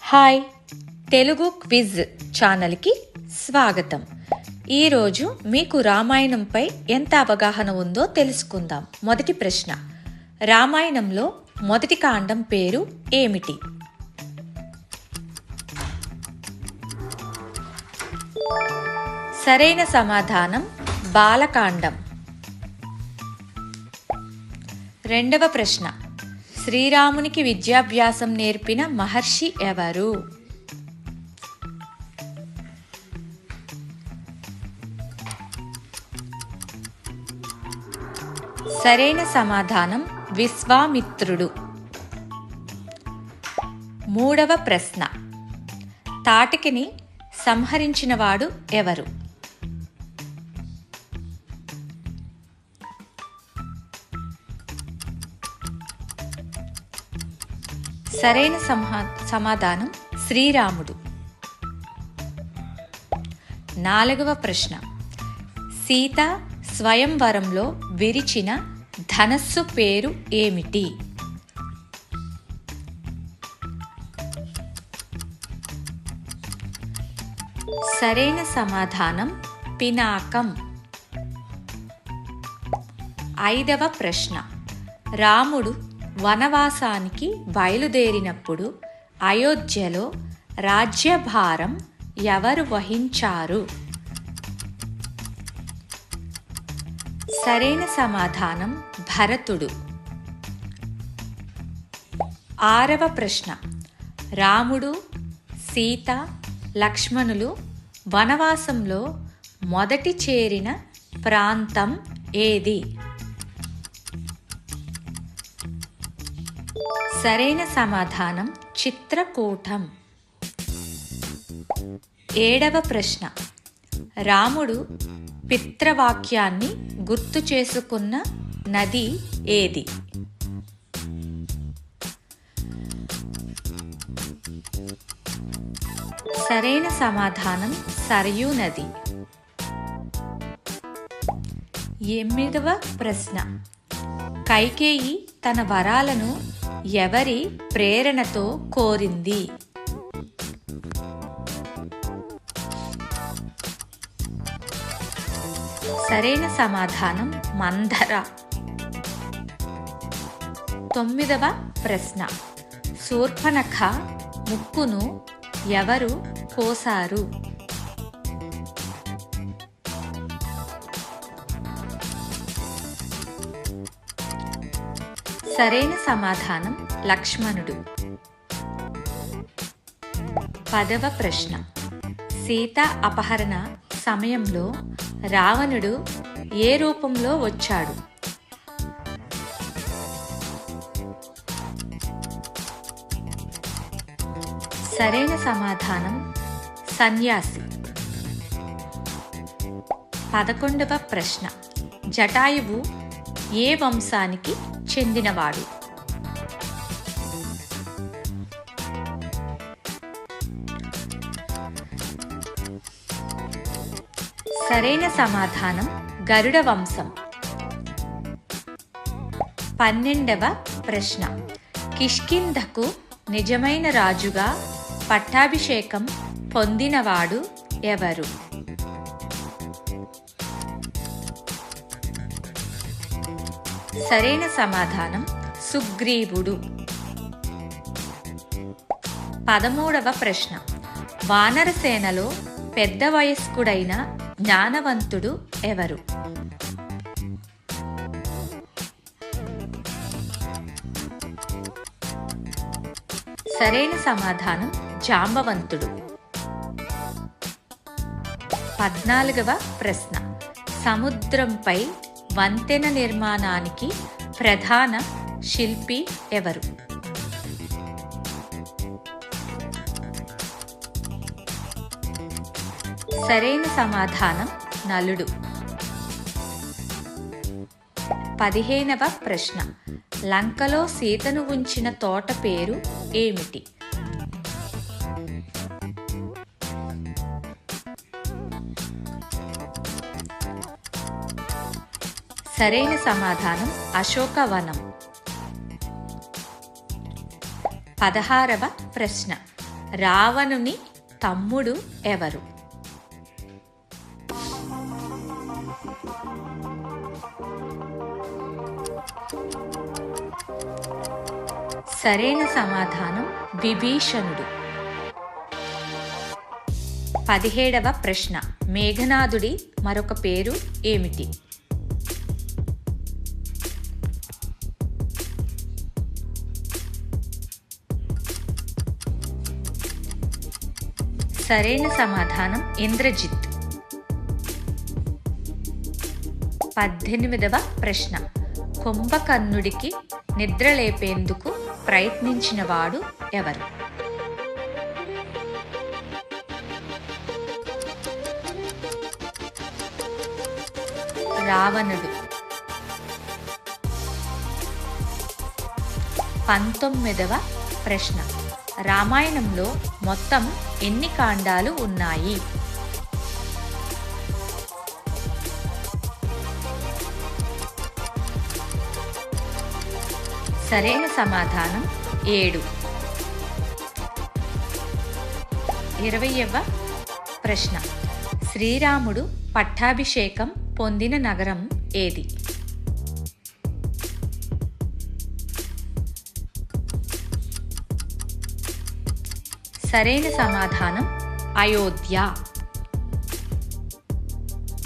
Hi. Telugu quiz ఛానల్కి స్వాగతం. ఈరోజు మీకు రామాయణంపై ఎంత అవగాహన ఉందో తెలుసుకుందాం. మొదటి ప్రశ్న. రామాయణంలో మొదటి కాండం పేరు ఏమిటి? సరైన సమాధానం బాలకాండం. రెండవ ప్రశ్న. శ్రీరామునికి విద్యాభ్యాసం నేర్పిన మహర్షి ఎవరు? సరైన సమాధానం విశ్వామిత్రుడు. మూడవ ప్రశ్న. తాటికిని సంహరించినవాడు ఎవరు? సరైన సమా సమాధానం శ్రీరాముడు. నాలుగవ ప్రశ్న. సీత స్వయంవరంలో విరిచిన ధనస్సు పేరు ఏమిటి? సరైన సమాధానం పినాకం. ఐదవ ప్రశ్న. రాముడు వనవాసానికి బయలుదేరినప్పుడు అయోధ్యలో రాజ్యభారం ఎవరు వహించారు? సరైన సమాధానం భరతుడు. ఆరవ ప్రశ్న. రాముడు సీత లక్ష్మణులు వనవాసంలో మొదటి చేరిన ప్రాంతం ఏది? సరైన సమాధానం చిత్రకూటం ఏడవ ప్రశ్న. రాముడు పిత్రవాక్యాన్ని గుర్తు చేసుకున్న నది ఏది? సరైన సమాధానం సరయూ నది. ఎనిమిదవ ప్రశ్న. కైకేయి తన వరాలను ఎవరి ప్రేరణతో కోరింది? సరైన సమాధానం మందర. తొమ్మిదవ ప్రశ్న. శూర్పణఖ ముక్కును ఎవరు కోసారు? సరైన సమాధానం లక్ష్మణుడు. పదవ ప్రశ్న. సీత అపహరణ సమయంలో రావణుడు ఏ రూపంలో వచ్చాడు? సరైన సమాధానం సన్యాసి. పదకొండవ ప్రశ్న. జటాయువు ఏ వంశానికి చెందినవాడు. సరైన సమాధానం గరుడ వంశం. పన్నెండవ ప్రశ్న. కిష్కింధకు నిజమైన రాజుగా పట్టాభిషేకం పొందినవాడు ఎవరు? సరైన సమాధానం సుగ్రీవుడు. పదమూడవ ప్రశ్న. వానరసేనలో పెద్ద వయస్కుడైన జ్ఞానవంతుడు ఎవరు? సరైన సమాధానం జాంబవంతుడు. పద్నాలుగవ ప్రశ్న. సముద్రంపై వంతెన నిర్మాణానికి ప్రధాన శిల్పి ఎవరు? సరైన సమాధానం నలుడు. పదిహేనవ ప్రశ్న. లంకలో సీతను ఉంచిన తోట పేరు ఏమిటి? సరైన సమాధానం అశోకవనం. పదహారవ ప్రశ్న. రావణుని తమ్ముడు ఎవరు? సరైన సమాధానం విభీషణుడు. పదిహేడవ ప్రశ్న. మేఘనాథుడి మరొక పేరు ఏమిటి? సరైన సమాధానం ఇంద్రజిత్. పద్దెనిమిదవ ప్రశ్న. కుంభకర్ణుడికి నిద్రలేపేందుకు ప్రయత్నించినవాడు ఎవరు? రావణుడు. పంతొమ్మిదవ ప్రశ్న. రామాయణంలో మొత్తం ఎన్ని కాండాలు ఉన్నాయి? సరైన సమాధానం ఏడు. ఇరవయవ ప్రశ్న. శ్రీరాముడు పట్టాభిషేకం పొందిన నగరం ఏది? సరైన సమాధానం. అయోధ్య.